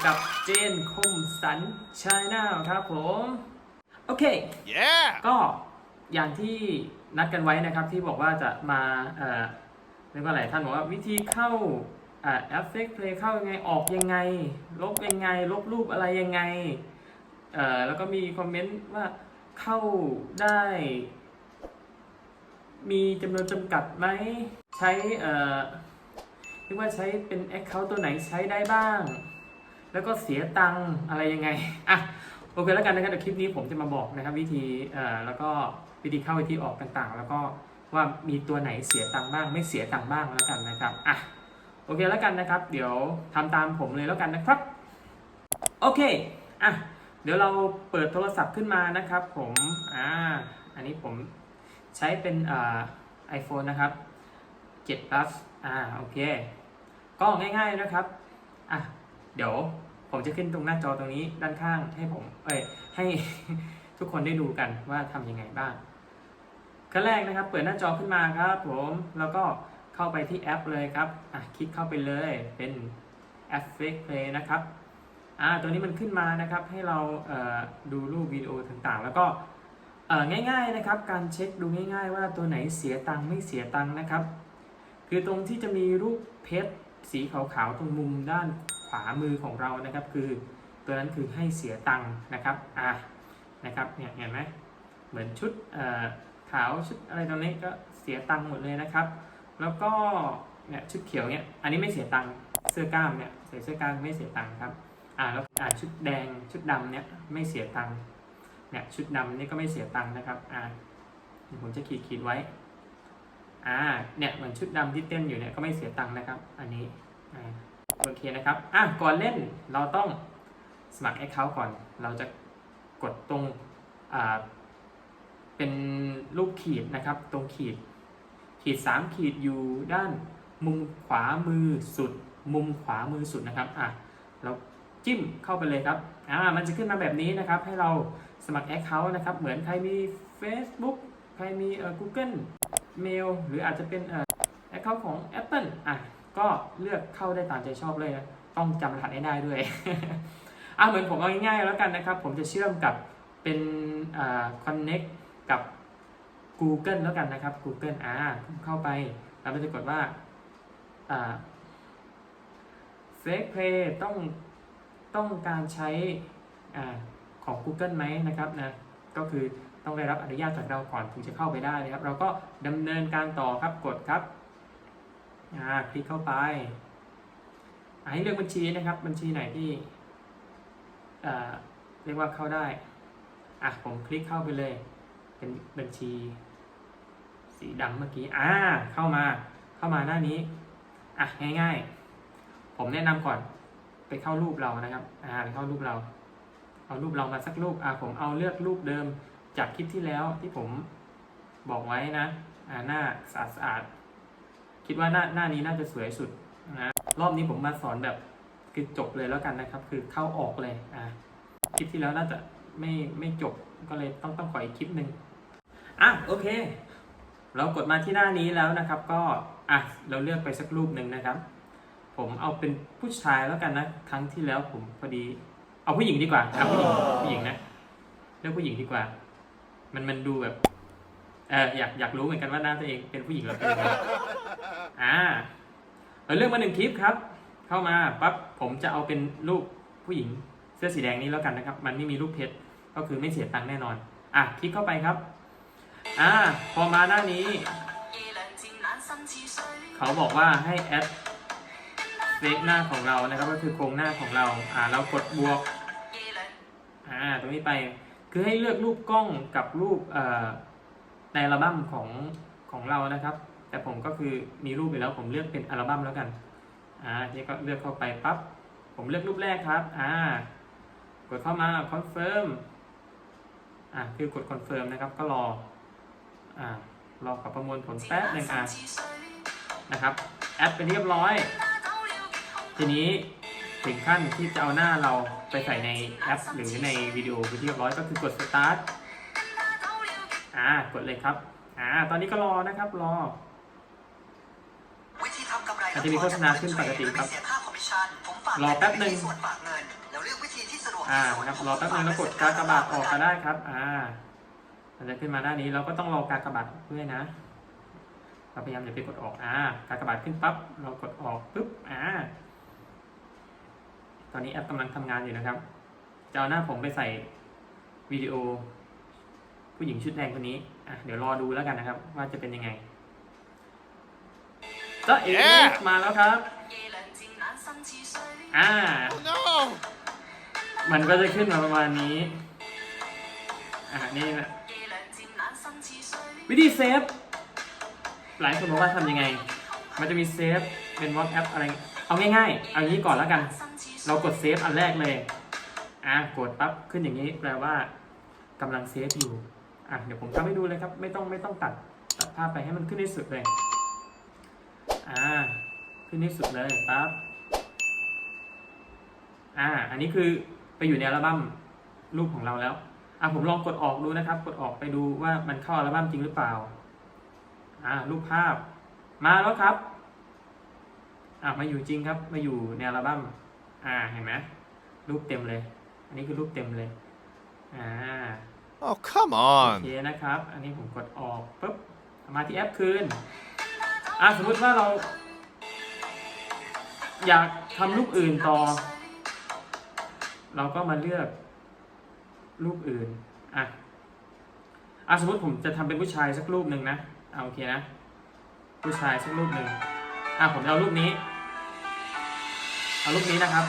อนนี้คุณอยู่กับเจนคมสันชาแนลครับผม โอเค Yeah! ก็อย่างที่นัดกันไว้นะครับที่บอกว่าจะมาเอ่อเรียกว่าอะไรท่านบอกว่าวิธีเข้าอ่า Affect Play เข้ายังไงออกยังไง ลบยังไง ลบรูปอะไรยังไงเอ่อแล้วก็มีคอมเมนต์ว่าเข้าได้ มีจำนวนจำกัดไหมใช้เอ่อเรียกว่าใช้เป็น Account ตัวไหนใช้ได้บ้าง แล้วก็เสียตังอะไรยังไงอะโอเคแล้วกันนะครับเดี๋ยวคลิปนี้ผมจะมาบอกนะครับ วิธีเอ่อแล้วก็วิธีเข้าวิธีออกต่างๆ แล้วก็ว่ามีตัวไหนเสียตังบ้าง ไม่เสียตังบ้างแล้วกันนะครับอะโอเคแล้วกันนะครับ เดี๋ยวทำตามผมเลยแล้วกันนะครับ โอเคอะเดี๋ยวเราเปิดโทรศัพท์ขึ้นมานะครับ ผมอ่าอันนี้ผมใช้เป็นอ่าไอโฟนนะครับ7 plus อ่าโอเค ก็ง่ายๆนะครับอะ เดี๋ยวผมจะขึ้นตรงหน้าจอตรงนี้ด้านข้างให้ผมเอ้ยให้ทุกคนได้ดูกันว่าทำยังไงบ้างขั้นแรกนะครับ เปิดหน้าจอขึ้นมาครับ ผมแล้วก็เข้าไปที่แอปเลยครับอะคลิกเข้าไปเลยเป็นแอป Fake Play นะครับอ่าตัวนี้มันขึ้นมานะครับให้เราเอ่อดูรูปวิดีโอต่างๆ แล้วก็เอ่อง่ายๆนะครับ การเช็คดูง่าย ๆ ว่าตัวไหนเสียตังค์ไม่เสียตังค์นะครับ คือตรงที่จะมีรูปเพชรสีขาวๆตรงมุมด้าน ขวามือของเรานะครับ คือตัวนั้นคือให้เสียตังค์นะครับอะนะครับเนี่ยเห็นไหมเหมือนชุดเอ่อขาวชุดอะไรตรงนี้ก็เสียตังค์หมดเลยนะครับ แล้วก็เนี่ยชุดเขียวเนี่ยอันนี้ไม่เสียตังค์เสื้อกล้ามเนี่ยใส่เสื้อกล้ามไม่เสียตังค์ครับอ่าแล้วอ่าชุดแดงชุดดำเนี่ยไม่เสียตังค์เนี่ยชุดดำนี่ก็ไม่เสียตังค์นะครับอ่าผมจะขีดขีดไว้อ่าเนี่ยเหมือนชุดดำที่เต้นอยู่เนี่ยก็ไม่เสียตังค์นะครับ อันนี้อ่า โอเคนะครับ อะ ก่อนเล่นเราต้องสมัคร Account ก่อน เราจะกดตรงอ่าเป็นรูปขีดนะครับ ตรงขีด ขีด 3 ขีดอยู่ด้านมุมขวามือสุด มุมขวามือสุดนะครับ อะ เราจิ้มเข้าไปเลยครับ อ่า มันจะขึ้นมาแบบนี้นะครับ ให้เราสมัคร Account นะครับ เหมือนใครมี Facebook ใครมีเอ่อ Google เมลหรืออาจจะเป็นเอ่อแอคเคาท์ของ Apple อะ ก็เลือกเข้าได้ตามใจชอบเลยนะต้องจำรหัสให้ได้ด้วยอะเหมือนผมเอาง่ายๆแล้วกันนะครับ ผมจะเชื่อมกับเป็นอ่า connect กับ Google แล้วกันนะครับ Google อ่าเข้าไปแล้วมันจะกดว่าอ่า Fake Play ต้องต้องการใช้อ่าของ Google ไหมนะครับนะก็คือต้องได้รับอนุญาตจากเราก่อนถึงจะเข้าไปได้นะครับ เราก็ดำเนินการต่อครับกดครับ อ่าคลิกเข้าไปอ่าให้เลือกบัญชีนะครับ บัญชีไหนที่อ่าเรียกว่าเข้าได้อะผมคลิกเข้าไปเลย เป็นบัญชี สีดำเมื่อกี้อ่าเข้ามาเข้ามาหน้านี้อะง่าย ๆ ผมแนะนำก่อนไปเข้ารูปเรานะครับอ่าไปเข้ารูปเรา เอารูปเรามาสักรูปอ่าผมเอาเลือกรูปเดิมจากคลิปที่แล้วที่ผมบอกไว้นะอ่าหน้าสะอาดสะอาด คิดว่าหน้าหน้านี้น่าจะสวยสุดนะรอบนี้ผมมาสอนแบบคือจบเลยแล้วกันนะครับ คือเข้าออกเลยอ่าคลิปที่แล้วน่าจะไม่ไม่จบก็เลยต้องต้องขออีกคลิปหนึ่งอะโอเค เรากดมาที่หน้านี้แล้วนะครับ ก็อะเราเลือกไปสักรูปหนึ่งนะครับ ผมเอาเป็นผู้ชายแล้วกันนะ ครั้งที่แล้วผมพอดี เอาผู้หญิงดีกว่าเอาผู้หญิงผู้หญิงนะเลือกผู้หญิงดีกว่า มันมันดูแบบ เอออยากอยากรู้เหมือนกันว่าหน้าตัวเองเป็นผู้หญิงหรือเป็นยังไงอ่าเราเลือกมาหนึ่งคลิปครับ เข้ามาปั๊บผมจะเอาเป็นรูปผู้หญิงเสื้อสีแดงนี้แล้วกันนะครับ มันไม่มีรูปเพชรก็คือไม่เสียตังค์แน่นอน อะคลิกเข้าไปครับ อ่า พอมาหน้านี้ เขาบอกว่าให้แอดเฟกหน้าของเรานะครับ ก็คือโครงหน้าของเรา อ่า เรากดบวก อ่า ตรงนี้ไป คือให้เลือกรูปกล้องกับรูปเอ่อ ในอัลบั้มของของเรานะครับ แต่ผมก็คือมีรูปอยู่แล้วผมเลือกเป็นอัลบั้มแล้วกันอ่านี่ก็เลือกเข้าไปปั๊บผมเลือกรูปแรกครับอ่ากดเข้ามาคอนเฟิร์มอ่าคือกดคอนเฟิร์มนะครับก็รออ่ารอกับประมวลผลแป๊บหนึ่งอ่านะครับแอดไปเรียบร้อย ทีนี้ถึงขั้นที่จะเอาหน้าเราไปใส่ในแอป หรือในวิดีโอไปเรียบร้อยก็คือกด start อ่ากดเลยครับอ่าตอนนี้ก็รอนะครับรอวิธีทำกำไรอาจจะมีโฆษณาขึ้นปกติครับไม่เสียค่าคอมมิชชันผมฝากรอแป๊บหนึ่งส่วนฝากเงินแล้วเลือกวิธีที่สะดวกอ่าที่สุดนะครับรอแป๊บนึงแล้วกดกากบาทออกก็ได้ครับ อ่ามันจะขึ้นมาหน้านี้เราก็ต้องรอกากบาทออกด้วยนะเราพยายามอย่าไปกดออกอ่ากากบาทขึ้นปั๊บเรากดออกปุ๊บอ่าตอนนี้แอปกำลังทำงานอยู่นะครับจะเอาหน้าผมไปใส่วิดีโอ ผู้หญิงชุดแดงคนนี้อะเดี๋ยวรอดูแล้วกันนะครับ ว่าจะเป็นยังไงจ้าเอ๋ Yeah มาแล้วครับอ่า Oh no! มันก็จะขึ้นมาประมาณนี้ อ่านี่นะวิธีเซฟ หลายคนบอกว่าทำยังไง มันจะมีเซฟเป็นวอ s แอปอะไร เอาง่ายๆ เอางี้ก่อนแล้วกัน เรากดเซฟอันแรกเลย อะกดปั๊บขึ้นอย่างนี้แปลว่ากำลังเซฟอยู่ อะเดี๋ยวผมทำให้ดูเลยครับ ไม่ต้องไม่ต้องตัดตัดภาพไปให้มันขึ้นที่สุดเลย อ่า ขึ้นที่สุดเลยปั๊บอ่า อันนี้คือไปอยู่ในอัลบั้มรูปของเราแล้วอะผมลองกดออกดูนะครับ กดออกไปดูว่ามันเข้าอัลบั้มจริงหรือเปล่า อ่า รูปภาพ มาแล้วครับ อ่ามาอยู่จริงครับ มาอยู่ในอัลบั้ม อ่า เห็นไหมรูปเต็มเลย อันนี้คือรูปเต็มเลย อ่า Oh, come โอ on. เคนะครับ อันนี้ผมกดออกปุ๊บมาที่แอปคืน อะสมมติว่าเรา อยากทำรูปอื่นต่อ เราก็มาเลือกรูปอื่น อะ อะสมมติผมจะทำเป็นผู้ชายสักรูปหนึ่งนะเอาโอเคนะ ผู้ชายสักรูปหนึ่งอะผมจะเอารูปนี้ เอารูปนี้นะครับ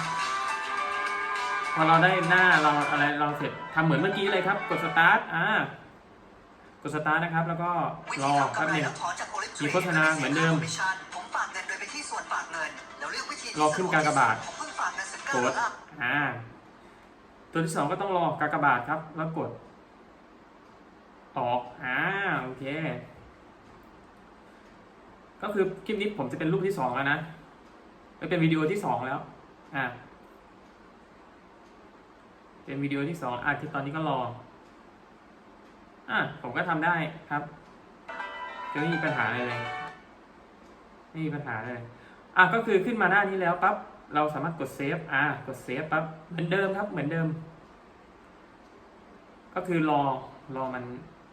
พอเราได้หน้าเราอะไรเราเสร็จทำเหมือนเมื่อกี้เลยครับ กดสตาร์ทอ่ากดสตาร์ทนะครับ แล้วก็รอแป๊บหนึงมีโฆษณาเหมือนเดิมรอขึ้นกากบาทกเงินสิบาดกดอ่าตัวที่สองก็ต้องรอกากบาทครับ แล้วกด ออกอ่าโอเค ก็คือคลิปนี้ผมจะเป็นรูปที่สองแล้วนะไม่เป็นวิดีโอที่สองแล้ว อ่า เป็นวิดีโอที่สองอะที่ตอนนี้ก็รอ อะผมก็ทำได้ครับจะไม่มีปัญหาอะไรเลย ไม่มีปัญหาเลย อะก็คือขึ้นมาหน้านี้แล้วปั๊บเราสามารถกดเซฟอะกดเซฟปั๊บเหมือนเดิมครับ เหมือนเดิม ก็คือรอรอมัน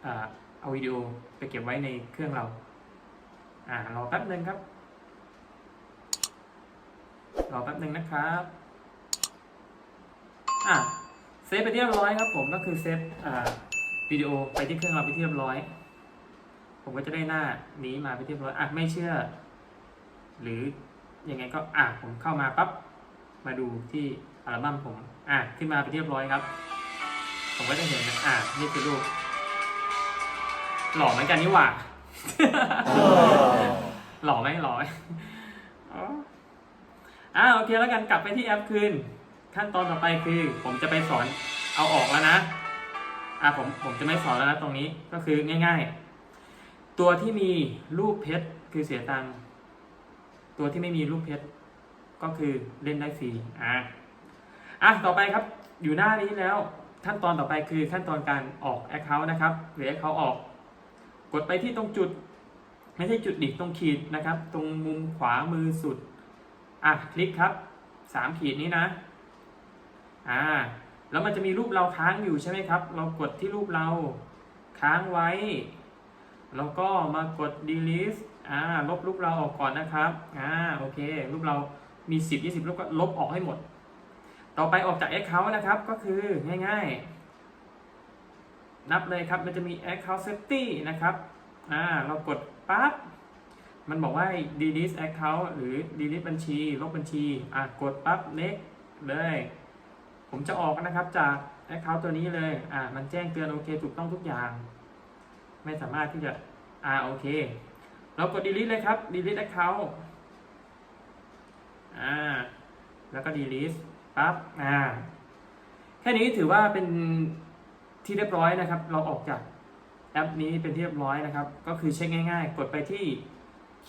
อ่าเอาวิดีโอไปเก็บไว้ในเครื่องเรา อ่ารอแป๊บหนึ่งครับ รอแป๊บหนึ่งนะครับ อะ เซฟไปที่เรียบร้อยครับผมก็คือเซฟอ่าวิดีโอไปที่เครื่องเราไปที่เรียบร้อย ผมก็จะได้หน้านี้มาไปที่เรียบร้อยอะไม่เชื่อ หรือยังไงก็อะผมเข้ามาปั๊บมาดูที่อัลบั้มผมอะขึ้นมาไปเรียบร้อยครับ ผมก็จะเห็นนะอะนี่คือรูปหล่อเหมือนกันนี่หว่าหล่อไหมหล่อไหมอ๋ออ่าโอเคแล้วกันกลับไปที่แอปคืน ขั้นตอนต่อไปคือ ผมจะไปสอนเอาออกแล้วนะอ่าผมผมจะไม่สอนแล้วนะตรงนี้ก็คือง่าย ๆ ตัวที่มีรูปเพชรคือเสียตังค์ตัวที่ไม่มีรูปเพชรก็คือเล่นได้ฟรีอะอะต่อไปครับ อยู่หน้านี้แล้วขั้นตอนต่อไปคือขั้นตอนการออก Account นะครับหรือ Account ออก กดไปที่ตรงจุด ไม่ใช่จุดดิตรงขีดนะครับ ตรงมุมขวามือสุดอะคลิกครับสามขีดนี้นะ อ่าแล้วมันจะมีรูปเราค้างอยู่ใช่ไหมครับ เรากดที่รูปเราค้างไว้ แล้วก็มากด delete อ่าลบรูปเราออกก่อนนะครับอ่าโอเค รูปเรามี 10 20 รูปก็ลบออกให้หมด ต่อไปออกจาก Account นะครับก็คือง่าย ๆ นับเลยครับมันจะมี Account Safety นะครับอ่าเรากดปั๊บมันบอกว่า delete account หรือ delete บัญชี ลบบัญชี อะ กดปั๊บ next เลย ผมจะออกนะครับจาก account ตัวนี้เลย อ่า มันแจ้งเตือนโอเคถูกต้องทุกอย่าง ไม่สามารถที่จะ อ่า โอเค เรากด delete เลยครับ delete account อ่า แล้วก็ delete ปั๊บ อ่า แค่นี้ถือว่าเป็นที่เรียบร้อยนะครับ เราออกจากแอปนี้เป็นที่เรียบร้อยนะครับ ก็คือเช็คง่าย ๆ กดไปที่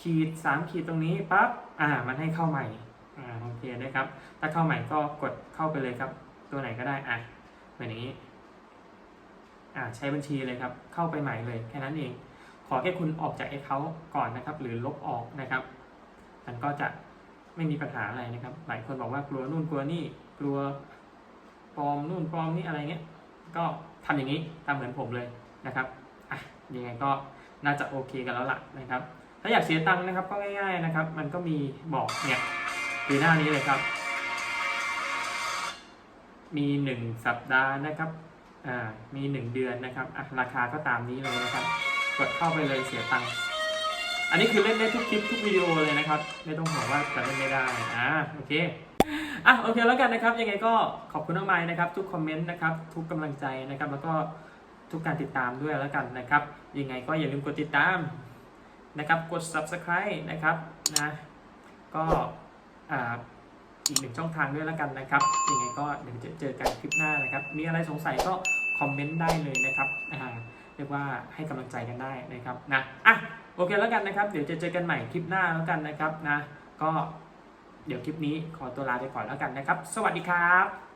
ขีดสามขีดตรงนี้ปั๊บ อ่า มันให้เข้าใหม่ อ่า โอเคนะครับ ถ้าเข้าใหม่ก็กดเข้าไปเลยครับ ตัวไหนก็ได้อะเหมือนอย่างนี้อ่าใช้บัญชีเลยครับ เข้าไปใหม่เลยแค่นั้นเอง ขอแค่คุณออกจาก Account ก่อนนะครับ หรือลบออกนะครับ มันก็จะไม่มีปัญหาอะไรนะครับ หลายคนบอกว่ากลัวนู่นกลัวนี่กลัวปลอมนู่นปลอมนี่อะไรเงี้ย ก็ทำอย่างนี้ทำเหมือนผมเลยนะครับอะยังไงก็น่าจะโอเคกันแล้วล่ะนะครับ ถ้าอยากเสียตังค์นะครับก็ง่าย ๆนะครับ มันก็มีบอกเนี่ยปีหน้านี้เลยครับ มีหนึ่งสัปดาห์นะครับอ่ามีหนึ่งเดือนนะครับอะราคาก็ตามนี้เลยนะครับ กดเข้าไปเลยเสียตังค์อันนี้คือเล่นได้ทุกคลิปทุกวิดีโอเลยนะครับ ไม่ต้องห่วงว่าจะเล่นไม่ได้อ่าโอเคอะโอเคแล้วกันนะครับ ยังไงก็ขอบคุณมากมายนะครับ ทุกคอมเมนต์นะครับ ทุกกำลังใจนะครับ แล้วก็ทุกการติดตามด้วยแล้วกันนะครับ ยังไงก็อย่าลืมกดติดตามนะครับ กด subscribe นะครับนะก็อ่า อีกหนึ่งช่องทางด้วยแล้วกันนะครับยังไงก็เดี๋ยวจะเจอกันคลิปหน้านะครับ มีอะไรสงสัยก็คอมเมนต์ได้เลยนะครับเรียกว่าให้กำลังใจกันได้นะครับนะอะโอเคแล้วกันนะครับ เดี๋ยวจะเจอกันใหม่คลิปหน้าแล้วกันนะครับนะ ก็เดี๋ยวคลิปนี้ขอตัวลาไปก่อนแล้วกันนะครับ สวัสดีครับ